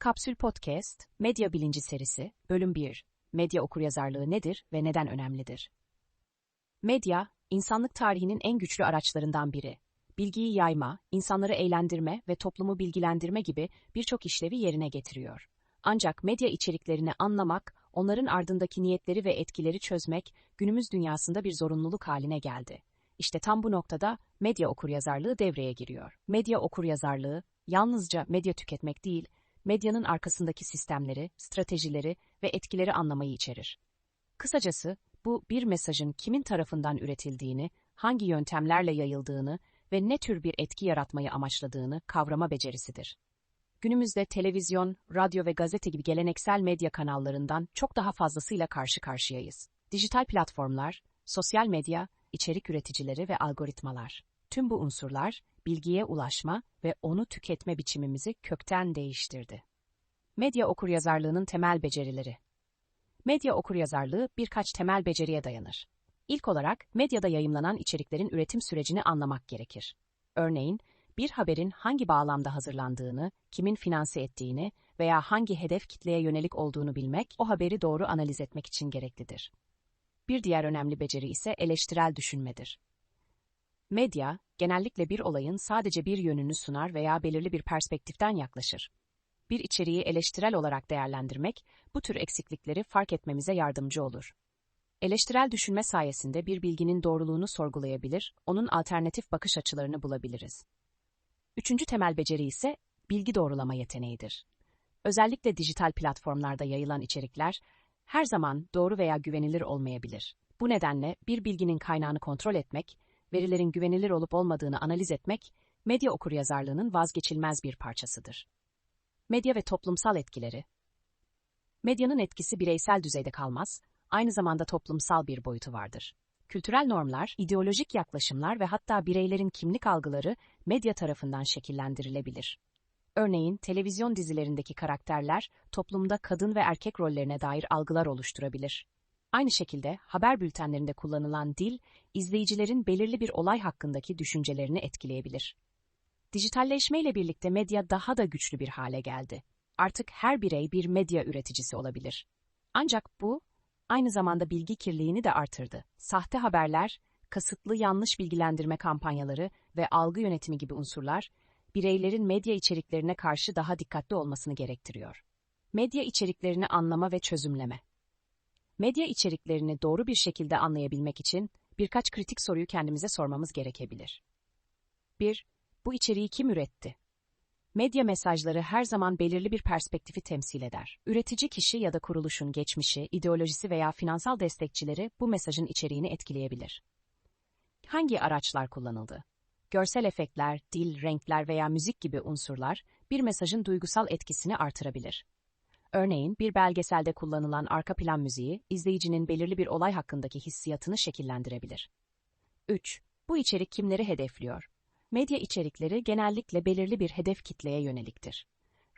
Kapsül Podcast, Medya Bilinci serisi, Bölüm 1. Medya okuryazarlığı nedir ve neden önemlidir? Medya, insanlık tarihinin en güçlü araçlarından biri. Bilgiyi yayma, insanları eğlendirme ve toplumu bilgilendirme gibi birçok işlevi yerine getiriyor. Ancak medya içeriklerini anlamak, onların ardındaki niyetleri ve etkileri çözmek günümüz dünyasında bir zorunluluk haline geldi. İşte tam bu noktada medya okuryazarlığı devreye giriyor. Medya okuryazarlığı yalnızca medya tüketmek değil, medyanın arkasındaki sistemleri, stratejileri ve etkileri anlamayı içerir. Kısacası bu bir mesajın kimin tarafından üretildiğini, hangi yöntemlerle yayıldığını ve ne tür bir etki yaratmayı amaçladığını kavrama becerisidir. Günümüzde televizyon, radyo ve gazete gibi geleneksel medya kanallarından çok daha fazlasıyla karşı karşıyayız. Dijital platformlar, sosyal medya, içerik üreticileri ve algoritmalar. Tüm bu unsurlar bilgiye ulaşma ve onu tüketme biçimimizi kökten değiştirdi. Medya okuryazarlığının temel becerileri. Medya okuryazarlığı birkaç temel beceriye dayanır. İlk olarak medyada yayımlanan içeriklerin üretim sürecini anlamak gerekir. Örneğin, bir haberin hangi bağlamda hazırlandığını, kimin finanse ettiğini veya hangi hedef kitleye yönelik olduğunu bilmek, o haberi doğru analiz etmek için gereklidir. Bir diğer önemli beceri ise eleştirel düşünmedir. Medya, genellikle bir olayın sadece bir yönünü sunar veya belirli bir perspektiften yaklaşır. Bir içeriği eleştirel olarak değerlendirmek, bu tür eksiklikleri fark etmemize yardımcı olur. Eleştirel düşünme sayesinde bir bilginin doğruluğunu sorgulayabilir, onun alternatif bakış açılarını bulabiliriz. Üçüncü temel beceri ise bilgi doğrulama yeteneğidir. Özellikle dijital platformlarda yayılan içerikler her zaman doğru veya güvenilir olmayabilir. Bu nedenle bir bilginin kaynağını kontrol etmek, verilerin güvenilir olup olmadığını analiz etmek, medya okuryazarlığının vazgeçilmez bir parçasıdır. Medya ve toplumsal etkileri Medyanın etkisi bireysel düzeyde kalmaz, aynı zamanda toplumsal bir boyutu vardır. Kültürel normlar, ideolojik yaklaşımlar ve hatta bireylerin kimlik algıları medya tarafından şekillendirilebilir. Örneğin televizyon dizilerindeki karakterler toplumda kadın ve erkek rollerine dair algılar oluşturabilir. Aynı şekilde haber bültenlerinde kullanılan dil, izleyicilerin belirli bir olay hakkındaki düşüncelerini etkileyebilir. Dijitalleşmeyle birlikte medya daha da güçlü bir hale geldi. Artık her birey bir medya üreticisi olabilir. Ancak bu, aynı zamanda bilgi kirliliğini de artırdı. Sahte haberler, kasıtlı yanlış bilgilendirme kampanyaları ve algı yönetimi gibi unsurlar, bireylerin medya içeriklerine karşı daha dikkatli olmasını gerektiriyor. Medya içeriklerini anlama ve çözümleme. Medya içeriklerini doğru bir şekilde anlayabilmek için birkaç kritik soruyu kendimize sormamız gerekebilir. 1. Bu içeriği kim üretti? Medya mesajları her zaman belirli bir perspektifi temsil eder. Üretici kişi ya da kuruluşun geçmişi, ideolojisi veya finansal destekçileri bu mesajın içeriğini etkileyebilir. Hangi araçlar kullanıldı? Görsel efektler, dil, renkler veya müzik gibi unsurlar bir mesajın duygusal etkisini artırabilir. Örneğin bir belgeselde kullanılan arka plan müziği izleyicinin belirli bir olay hakkındaki hissiyatını şekillendirebilir. 3. Bu içerik kimleri hedefliyor? Medya içerikleri genellikle belirli bir hedef kitleye yöneliktir.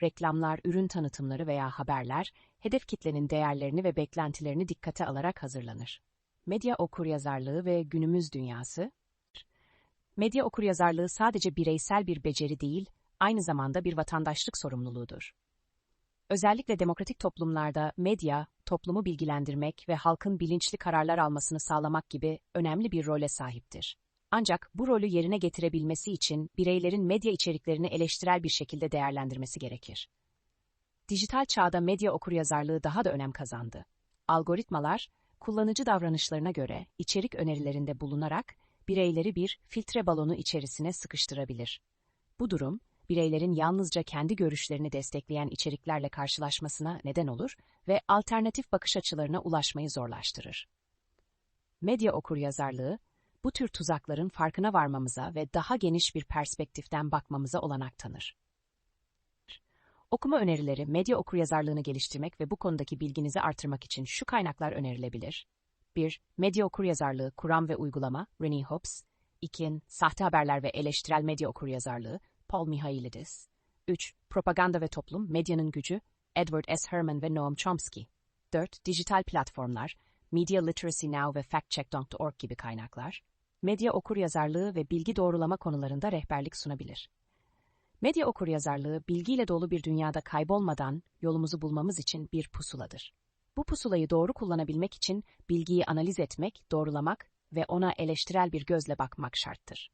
Reklamlar, ürün tanıtımları veya haberler, hedef kitlenin değerlerini ve beklentilerini dikkate alarak hazırlanır. Medya okuryazarlığı ve günümüz dünyası Medya okuryazarlığı sadece bireysel bir beceri değil, aynı zamanda bir vatandaşlık sorumluluğudur. Özellikle demokratik toplumlarda medya, toplumu bilgilendirmek ve halkın bilinçli kararlar almasını sağlamak gibi önemli bir role sahiptir. Ancak bu rolü yerine getirebilmesi için bireylerin medya içeriklerini eleştirel bir şekilde değerlendirmesi gerekir. Dijital çağda medya okuryazarlığı daha da önem kazandı. Algoritmalar, kullanıcı davranışlarına göre içerik önerilerinde bulunarak bireyleri bir filtre balonu içerisine sıkıştırabilir. Bu durum, bireylerin yalnızca kendi görüşlerini destekleyen içeriklerle karşılaşmasına neden olur ve alternatif bakış açılarına ulaşmayı zorlaştırır. Medya okuryazarlığı, bu tür tuzakların farkına varmamıza ve daha geniş bir perspektiften bakmamıza olanak tanır. Okuma önerileri, medya okuryazarlığını geliştirmek ve bu konudaki bilginizi artırmak için şu kaynaklar önerilebilir. 1. Medya okuryazarlığı, kuram ve uygulama, Rennie Hobbs. 2. Sahte haberler ve eleştirel medya okuryazarlığı, Paul Mihailidis. 3. Propaganda ve toplum, medyanın gücü, Edward S. Herman ve Noam Chomsky. 4. Dijital platformlar, Media Literacy Now ve FactCheck.org gibi kaynaklar, medya okuryazarlığı ve bilgi doğrulama konularında rehberlik sunabilir. Medya okuryazarlığı, bilgiyle dolu bir dünyada kaybolmadan yolumuzu bulmamız için bir pusuladır. Bu pusulayı doğru kullanabilmek için bilgiyi analiz etmek, doğrulamak ve ona eleştirel bir gözle bakmak şarttır.